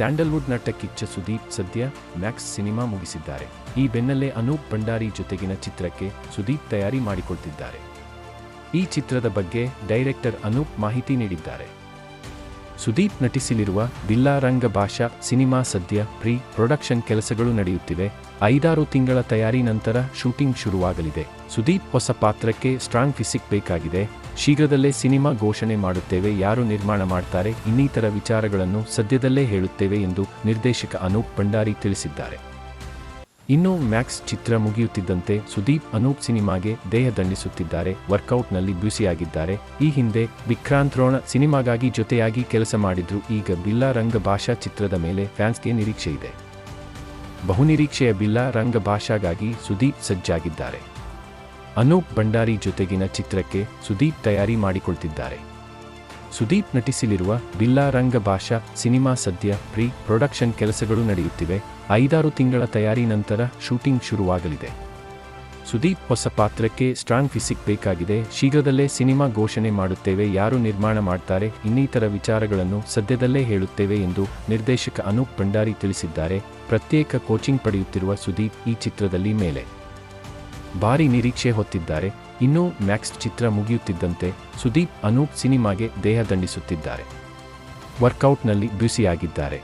Sandalwood ನಟ ಕಿಚ್ಚ ಸುದೀಪ್ ಸದ್ಯ Max cinema ಮುಗಿಸಿದ್ದಾರೆ. ಈ ಬೆನ್ನಲ್ಲೇ ಅನೂಪ್ ಭಂಡಾರಿ ಜೊತೆಗಿನ ಚಿತ್ರಕ್ಕೆ ಸುದೀಪ್ ತಯಾರಿ ಮಾಡಿಕೊಳ್ತಿದ್ದಾರೆ ಈ ಚಿತ್ರದ ಬಗ್ಗೆ ಡೈರೆಕ್ಟರ್ ಅನೂಪ್ ಮಾಹಿತಿ ನೀಡಿದ್ದಾರೆ. ಸುದೀಪ್ ನಟಿಸಲಿರುವ ದಿಲ್ಲಾರಂಗ ಭಾಷಾ ಸಿನಿಮಾ ಸದ್ಯ ಪ್ರೀ ಪ್ರೊಡಕ್ಷನ್ ಕೆಲಸಗಳು ನಡೆಯುತ್ತಿವೆ. ಐದಾರು ತಿಂಗಳ ತಯಾರಿ ನಂತರ ಶೂಟಿಂಗ್ ಶುರುವಾಗಲಿದೆ. ಸುದೀಪ್ ಹೊಸ ಪಾತ್ರಕ್ಕೆ ಸ್ಟ್ರಾಂಗ್ ಫಿಸಿಕ್ ಬೇಕಾಗಿದೆ. ಶೀಘ್ರದಲ್ಲೇ ಸಿನಿಮಾ ಘೋಷಣೆ ಮಾಡುತ್ತೇವೆ, ಯಾರು ನಿರ್ಮಾಣ ಮಾಡ್ತಾರೆ, ಇನ್ನಿತರ ವಿಚಾರಗಳನ್ನು ಸದ್ಯದಲ್ಲೇ ಹೇಳುತ್ತೇವೆ ಎಂದು ನಿರ್ದೇಶಕ ಅನೂಪ್ ಭಂಡಾರಿ ತಿಳಿಸಿದ್ದಾರೆ. ಇನ್ನು ಮ್ಯಾಕ್ಸ್ ಚಿತ್ರ ಮುಗಿಯುತ್ತಿದ್ದಂತೆ ಸುದೀಪ್ ಅನೂಪ್ ಸಿನಿಮಾಗೆ ದೇಹ ದಂಡಿಸುತ್ತಿದ್ದಾರೆ, ವರ್ಕೌಟ್ನಲ್ಲಿ ಬ್ಯುಸಿಯಾಗಿದ್ದಾರೆ. ಈ ಹಿಂದೆ ವಿಕ್ರಾಂತ್ ರೋಣ ಸಿನಿಮಾಗಾಗಿ ಜೊತೆಯಾಗಿ ಕೆಲಸ ಮಾಡಿದ್ರು, ಈಗ ಬಿಲ್ಲಾ ರಂಗ ಭಾಷಾ ಚಿತ್ರದ ಮೇಲೆ ಫ್ಯಾನ್ಸ್ಗೆ ನಿರೀಕ್ಷೆ ಇದೆ ಬಹುನಿರೀಕ್ಷೆಯ ಬಿಲ್ಲಾ ರಂಗ ಭಾಷಾಗಾಗಿ ಸುದೀಪ್ ಸಜ್ಜಾಗಿದ್ದಾರೆ. ಅನೂಪ್ ಭಂಡಾರಿ ಜೊತೆಗಿನ ಚಿತ್ರಕ್ಕೆ ಸುದೀಪ್ ತಯಾರಿ ಮಾಡಿಕೊಳ್ತಿದ್ದಾರೆ. ಸುದೀಪ್ ನಟಿಸಲಿರುವ ಬಿಲ್ಲಾ ರಂಗ ಭಾಷಾ ಸಿನಿಮಾ ಸದ್ಯ ಪ್ರೀ ಪ್ರೊಡಕ್ಷನ್ ಕೆಲಸಗಳು ನಡೆಯುತ್ತಿವೆ. ಐದಾರು ತಿಂಗಳ ತಯಾರಿ ನಂತರ ಶೂಟಿಂಗ್ ಶುರುವಾಗಲಿದೆ. ಸುದೀಪ್ ಹೊಸ ಪಾತ್ರಕ್ಕೆ ಸ್ಟ್ರಾಂಗ್ ಫಿಸಿಕ್ ಬೇಕಾಗಿದೆ. ಶೀಘ್ರದಲ್ಲೇ ಸಿನಿಮಾ ಘೋಷಣೆ ಮಾಡುತ್ತೇವೆ. ಯಾರು ನಿರ್ಮಾಣ ಮಾಡ್ತಾರೆ, ಇನ್ನಿತರ ವಿಚಾರಗಳನ್ನು ಸದ್ಯದಲ್ಲೇ ಹೇಳುತ್ತೇವೆ ಎಂದು ನಿರ್ದೇಶಕ ಅನೂಪ್ ಭಂಡಾರಿ ತಿಳಿಸಿದ್ದಾರೆ. ಪ್ರತ್ಯೇಕ ಕೋಚಿಂಗ್ ಪಡೆಯುತ್ತಿರುವ ಸುದೀಪ್ ಈ ಚಿತ್ರದಲ್ಲಿ ಮೇಲೆ. ಭಾರಿ ನಿರೀಕ್ಷೆ ಹೊತ್ತಿದ್ದಾರೆ. ಇನ್ನೂ ಮ್ಯಾಕ್ಸ್ ಚಿತ್ರ ಮುಗಿಯುತ್ತಿದ್ದಂತೆ ಸುದೀಪ್ ಅನೂಪ್ ಸಿನಿಮಾಗೆ ದೇಹ ದಂಡಿಸುತ್ತಿದ್ದಾರೆ. ವರ್ಕೌಟ್ನಲ್ಲಿ ಬ್ಯುಸಿಯಾಗಿದ್ದಾರೆ.